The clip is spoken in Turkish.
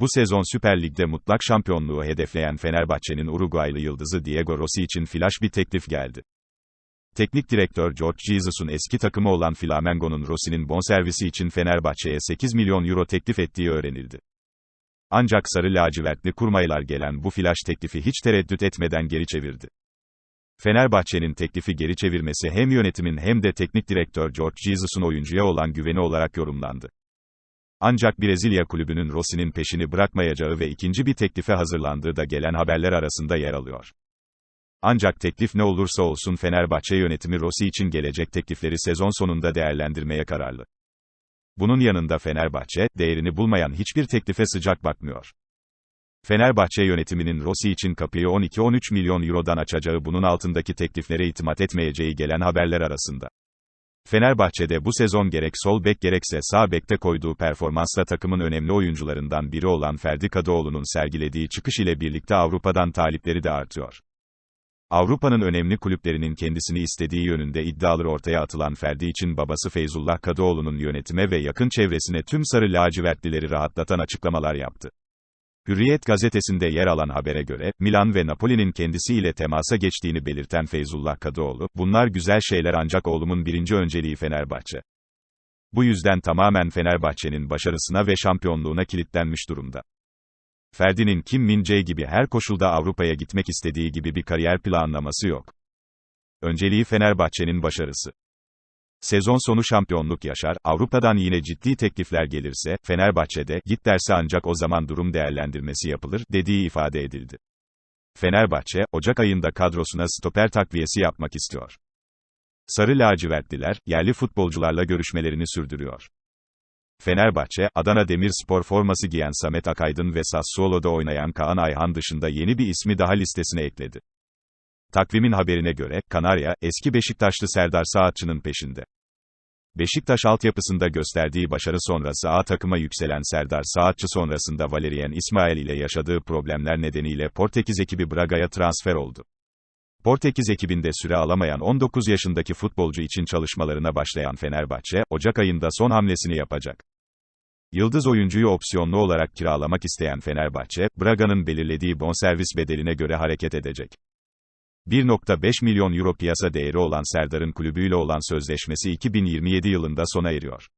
Bu sezon Süper Lig'de mutlak şampiyonluğu hedefleyen Fenerbahçe'nin Uruguaylı yıldızı Diego Rossi için flash bir teklif geldi. Teknik direktör George Jesus'un eski takımı olan Flamengo'nun Rossi'nin bonservisi için Fenerbahçe'ye 8 milyon euro teklif ettiği öğrenildi. Ancak sarı lacivertli kurmaylar gelen bu flash teklifi hiç tereddüt etmeden geri çevirdi. Fenerbahçe'nin teklifi geri çevirmesi hem yönetimin hem de teknik direktör George Jesus'un oyuncuya olan güveni olarak yorumlandı. Ancak Brezilya kulübünün Rossi'nin peşini bırakmayacağı ve ikinci bir teklife hazırlandığı da gelen haberler arasında yer alıyor. Ancak teklif ne olursa olsun Fenerbahçe yönetimi Rossi için gelecek teklifleri sezon sonunda değerlendirmeye kararlı. Bunun yanında Fenerbahçe, değerini bulmayan hiçbir teklife sıcak bakmıyor. Fenerbahçe yönetiminin Rossi için kapıyı 12-13 milyon eurodan açacağı bunun altındaki tekliflere itimat etmeyeceği gelen haberler arasında. Fenerbahçe'de bu sezon gerek sol bek gerekse sağ bekte koyduğu performansla takımın önemli oyuncularından biri olan Ferdi Kadıoğlu'nun sergilediği çıkış ile birlikte Avrupa'dan talipleri de artıyor. Avrupa'nın önemli kulüplerinin kendisini istediği yönünde iddialar ortaya atılan Ferdi için babası Feyzullah Kadıoğlu'nun yönetime ve yakın çevresine tüm sarı lacivertlileri rahatlatan açıklamalar yaptı. Hürriyet gazetesinde yer alan habere göre, Milan ve Napoli'nin kendisiyle temasa geçtiğini belirten Feyzullah Kadıoğlu, bunlar güzel şeyler ancak oğlumun birinci önceliği Fenerbahçe. Bu yüzden tamamen Fenerbahçe'nin başarısına ve şampiyonluğuna kilitlenmiş durumda. Ferdi'nin Kim Min gibi her koşulda Avrupa'ya gitmek istediği gibi bir kariyer planlaması yok. Önceliği Fenerbahçe'nin başarısı. Sezon sonu şampiyonluk yaşar, Avrupa'dan yine ciddi teklifler gelirse, Fenerbahçe'de, git derse ancak o zaman durum değerlendirmesi yapılır, dediği ifade edildi. Fenerbahçe, Ocak ayında kadrosuna stoper takviyesi yapmak istiyor. Sarı lacivertliler, yerli futbolcularla görüşmelerini sürdürüyor. Fenerbahçe, Adana Demirspor forması giyen Samet Akaydın ve Sassuolo'da oynayan Kaan Ayhan dışında yeni bir ismi daha listesine ekledi. Takvimin haberine göre, Kanarya, eski Beşiktaşlı Serdar Saatçı'nın peşinde. Beşiktaş altyapısında gösterdiği başarı sonrası A takıma yükselen Serdar Saatçı sonrasında Valerian İsmail ile yaşadığı problemler nedeniyle Portekiz ekibi Braga'ya transfer oldu. Portekiz ekibinde süre alamayan 19 yaşındaki futbolcu için çalışmalarına başlayan Fenerbahçe, Ocak ayında son hamlesini yapacak. Yıldız oyuncuyu opsiyonlu olarak kiralamak isteyen Fenerbahçe, Braga'nın belirlediği bonservis bedeline göre hareket edecek. 1.5 milyon euro piyasa değeri olan Serdar'ın kulübüyle olan sözleşmesi 2027 yılında sona eriyor.